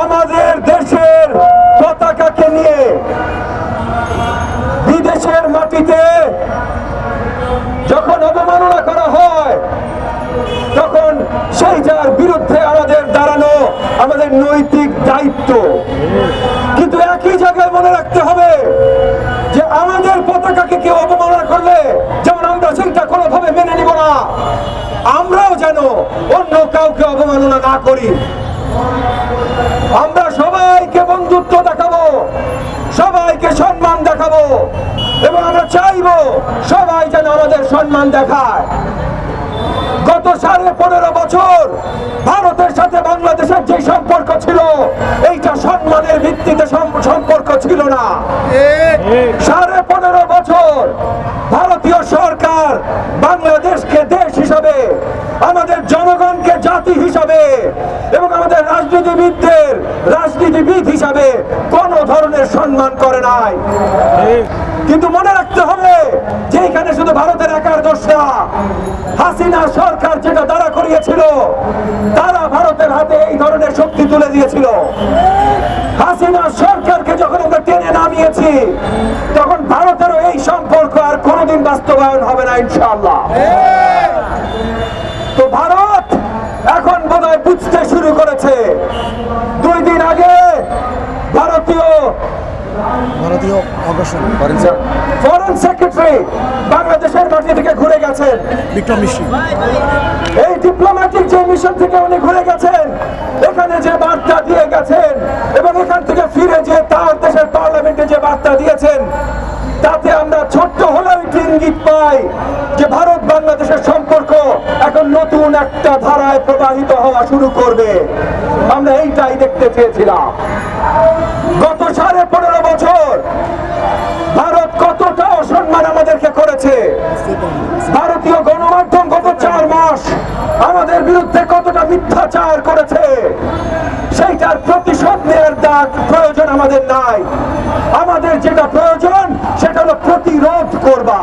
আমাদের দেশের পতাকাকে নিয়ে বিদেশের মাটিতে যখন অবমাননা করা হয়, তখন সেই যার বিরুদ্ধে আমাদের দাঁড়ানো আমাদের নৈতিক দায়িত্ব। কিন্তু একই জায়গায় মনে রাখতে হবে যে আমাদের পতাকাকে কেউ অবমাননা করলে যেমন আমরা সেইটা কোনোভাবে মেনে নিব না, আমরাও যেন অন্য কাউকে অবমাননা না করি। আমরা সবাইকে বন্ধুত্ব দেখাবো, সবাইকে সম্মান দেখাবো এবং আমরা চাইব সবাই যেন আমাদের সম্মান দেখায়। গত সাড়ে পনেরো বছর ভারতের সাথে বাংলাদেশের যে সম্পর্ক ছিল, এইটা সম্মানের ভিত্তিতে সম্পর্ক ছিল না। সাড়ে পনেরো বছর ভারতীয় সরকার বাংলাদেশকে দেশ হিসাবে, আমাদের জনগণকে জাতি হিসাবে এবং আমাদের রাজনীতিবিদদের রাজনীতিবিদ হিসাবে কোন ধরনের সম্মান করে নাই। কিন্তু মনে রাখতে হবে যে এখানে শুধু ভারতের একার দোষ না, হাসিনা সরকার যেটা দাঁড়া করিয়েছিল, তারা ভারতের হাতে এই ধরনের শক্তি তুলে দিয়েছিল। হাসিনা সরকারকে যখন আমরা টেনে নামিয়েছি, তখন ভারতেরও এই সম্পর্ক আর কোনোদিন বাস্তবায়ন হবে না, ইনশাআল্লাহ। তো ভারত এখন বোধহয় বুঝতে শুরু করেছে। দুই দিন আগে ভারতীয় ভারতীয় অগ্রসর ফরেন সেক্রেটারি বাংলাদেশের মাটি থেকে ঘুরে গেছেন। বিক্রম মিশ্রি। এই ডিপ্লোম্যাটিক যে মিশন থেকে উনি ঘুরে গেছেন এখানে যে বার্তা দিয়ে গেছেন এবং এখান থেকে ফিরে যে তার দেশের পার্লামেন্টে যে বার্তা দিয়েছেন তাতে আমরা ছোট্ট হলেও একটি ইঙ্গিত পাই। যে ভারত বাংলাদেশের সম্পর্ক এখন নতুন একটা ধারায় প্রবাহিত হওয়া শুরু করবে। আমরা এইটাই দেখতে চেয়েছিলাম। গত সাড়ে পনেরো বছর ভারত কতটা অসম্মান আমাদেরকে করেছে? ভারতীয় গণমাধ্যম গত চার মাস আমাদের বিরুদ্ধে কতটা মিথ্যাচার করেছে? সেইটার প্রতিশোধ নেওয়ার দাগ, প্রয়োজন আমাদের নাই। আমাদের যেটা প্রয়োজন, সেটা হলো প্রতিরোধ করবা।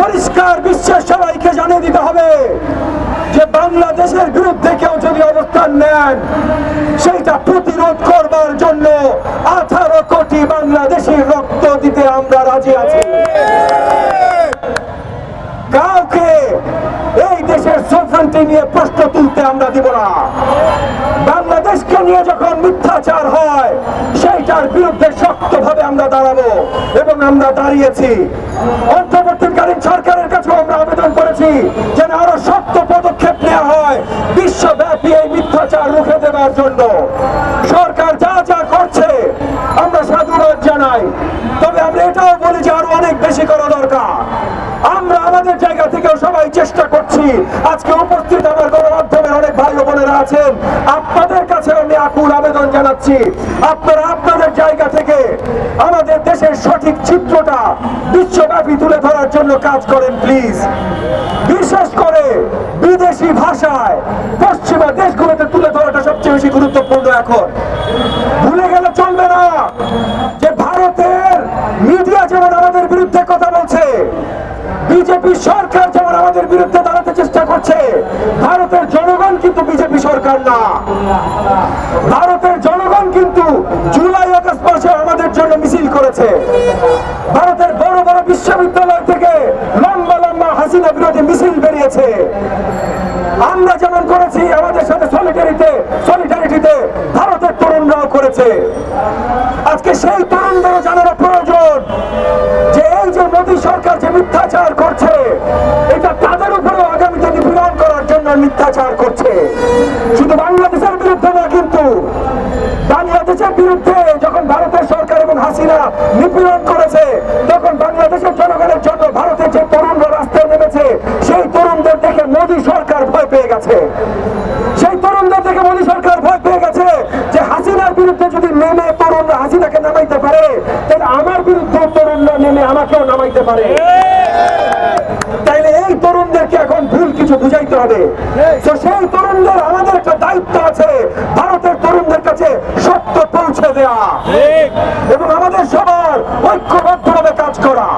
পরিষ্কার বিশ্বের সবাইকে জানিয়ে দিতে হবে যে বাংলাদেশের বিরুদ্ধে কেউ যদি অবস্থান নেন, সেইটা প্রতিরোধ করবার জন্য আঠারো কোটি বাংলাদেশি রক্ত দিতে আমরা রাজি আছি। কাউকে এই দেশের সোফরেন্টি নিয়ে প্রশ্ন তুলতে আমরা দিব না। বাংলাদেশকে নিয়ে যখন মিথ্যাচার হয়, সেইটার বিরুদ্ধে শক্তভাবে আমরা দাঁড়াবো এবং আমরা দাঁড়িয়েছি। অন্তর্বর্তীকালীন সরকারের কাছে আমরা আবেদন করেছি যেন আরও শক্ত পদক্ষেপ নেওয়া হয় বিশ্বব্যাপী এই মিথ্যাচার রুখে দেওয়ার জন্য। সরকার যা যা করছে, আমরা সাধুবাদ জানাই। তবে আমরা এটাও বলি যে আরও অনেক বেশি করা দরকার। আমরা আমাদের জায়গা থেকেও সবাই চেষ্টা করছি আজকে আছেন, আপনাদের কাছে আমি আকুল আবেদন জানাচ্ছি। আপনারা আপনাদের জায়গা থেকে আমাদের দেশের সঠিক চিত্রটা বিশ্বব্যাপী তুলে ধরার জন্য কাজ করেন, প্লিজ। বিশেষ করে বিদেশি ভাষায় পশ্চিমা দেশগুলোতে তুলে ধরাটা সবচেয়ে বেশি গুরুত্বপূর্ণ এখন ভুলে গেলে চলবে না যে ভারতের মিডিয়া যেমন আমাদের বিরুদ্ধে কথা বলছে বিজেপি সরকার যেমন আমাদের বিরুদ্ধে দাঁড়াতে চেষ্টা করছে, ভারতের জনগণ কিন্তু বিজেপি সরকার না। ভারতের জনগণ কিন্তু জুলাই আগস্ট মাসে আমাদের জন্য মিছিল করেছে। ভারতের বড় বড় বিশ্ববিদ্যালয় থেকে লম্বা লম্বা হাসিনা বিরোধী মিছিল বেরিয়েছে। আমরা যেমন করেছি, আমাদের সাথে সলিটারিতে সলিটারিটিতে ভারতের তরুণরাও করেছে। আজকে সেই তরুণদেরও জানানো প্রয়োজন। নিপীড়ন করেছে। তখন বাংলাদেশের জনগণের জন্য ভারতের যে তরুণরা রাস্তায় নেমেছে সেই তরুণদের দেখে মোদী সরকার ভয় পেয়ে গেছে। সেই তরুণদের দেখে মোদী সরকার ভয় পেয়ে গেছে যে হাসিনার বিরুদ্ধে যদি নেমে তরুণরা হাসিনাকে নামাইতে পারে তাহলে আমার বিরুদ্ধে তরুণরা নেমে আমাকেও নামাইতে পারে। তাইলে এই তরুণদেরকে এখন ভুল কিছু বুঝাইতে হবে তো সেই তরুণদের আমাদের একটা দায়িত্ব আছে ভারতের তরুণদের কাছে সত্য পৌঁছে দেওয়া এবং আমাদের সবার ঐক্যবদ্ধভাবে কাজ করা।